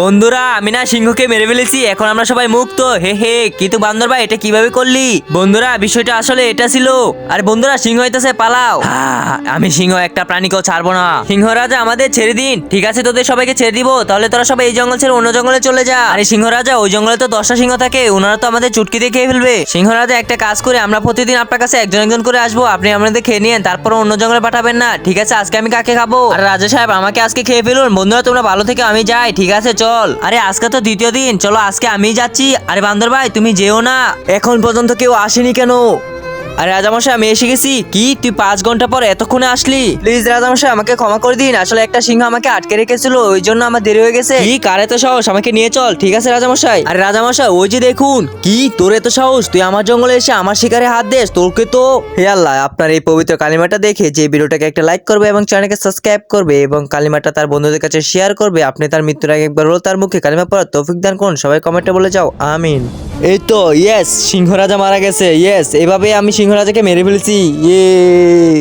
বন্ধুরা, আমি না সিংহকে মেরে ফেলেছি, এখন আমরা সবাই মুক্ত। হে হে, কিন্তু বান্দর ভাই, এটা কীভাবে করলি? বন্ধুরা, বিষয়টা আসলে এটা ছিল। আর বন্ধুরা, সিংহ হইতেছে, পালাও। আমি সিংহ, একটা প্রাণীকেও ছাড়বো না। সিংহ রাজা, আমাদের ছেড়ে দিন। ঠিক আছে, তোদের সবাইকে ছেড়ে দিব। তাহলে তোরা সবাই এই জঙ্গল ছেড়ে অন্য জঙ্গলে চলে যা। আরে সিংহ রাজা, ওই জঙ্গলে তো দশটা সিংহ থাকে। ওনারা তো আমাদের চুটকি দিয়ে খেয়ে ফেলবে। সিংহ রাজা, একটা কাজ করে, আমরা প্রতিদিন আপনার কাছে একজন একজন করে আসব। আপনি আমাদের খেয়ে নিয়েন, তারপর অন্য জঙ্গলে পাঠাবেন না। ঠিক আছে, আজকে আমি কাকে খাব? আর রাজা সাহেব, আমাকে আজকে খেয়ে ফেলুন। বন্ধুরা, তোমরা ভালো থেকে, আমি যাই। ঠিক আছে চল। আরে, আজকে তো দ্বিতীয় দিন। চলো, আজকে আমি যাচ্ছি। আরে বান্দর ভাই তুমি যেও না। এখন পর্যন্ত কেউ আসেনি কেন? আরে রাজামশাই আমি এসে গেছি। কি? তুই পাঁচ ঘণ্টা পর এতক্ষণে আসলি? প্লিজ রাজামশাই আমাকে ক্ষমা করে দিন। আসলে একটা সিংহ আমাকে আটকে রেখেছিল ওই জন্য আমার দেরি হয়ে গেছে। কি? কার এত সাহস? আমাকে নিয়ে চল ঠিক আছে রাজামশাই? আরে রাজামশাই ওই যে দেখুন। কি? তোর এত সাহস? তুই আমার জঙ্গলে এসে আমার শিকারে হাত দেস তোকে তো হে আল্লাহ আপনার এই পবিত্র কালিমাটা দেখে যে ভিডিওটাকে একটা লাইক করবে এবং চ্যানেলকে সাবস্ক্রাইব করবে এবং কালিমাটা তার বন্ধুদের কাছে শেয়ার করবে আপনি তার মৃত্যুর আগে একবার তার মুখে। কালিমা পড়ার তৌফিক দান করুন। সবাই কমেন্টে বলে যাও আমিন। এই তো ইয়েস সিংহরাজা মারা গেছে ইয়েস এভাবে আমি সিংহরাজাকে মেরে ফেলছি ইয়ে।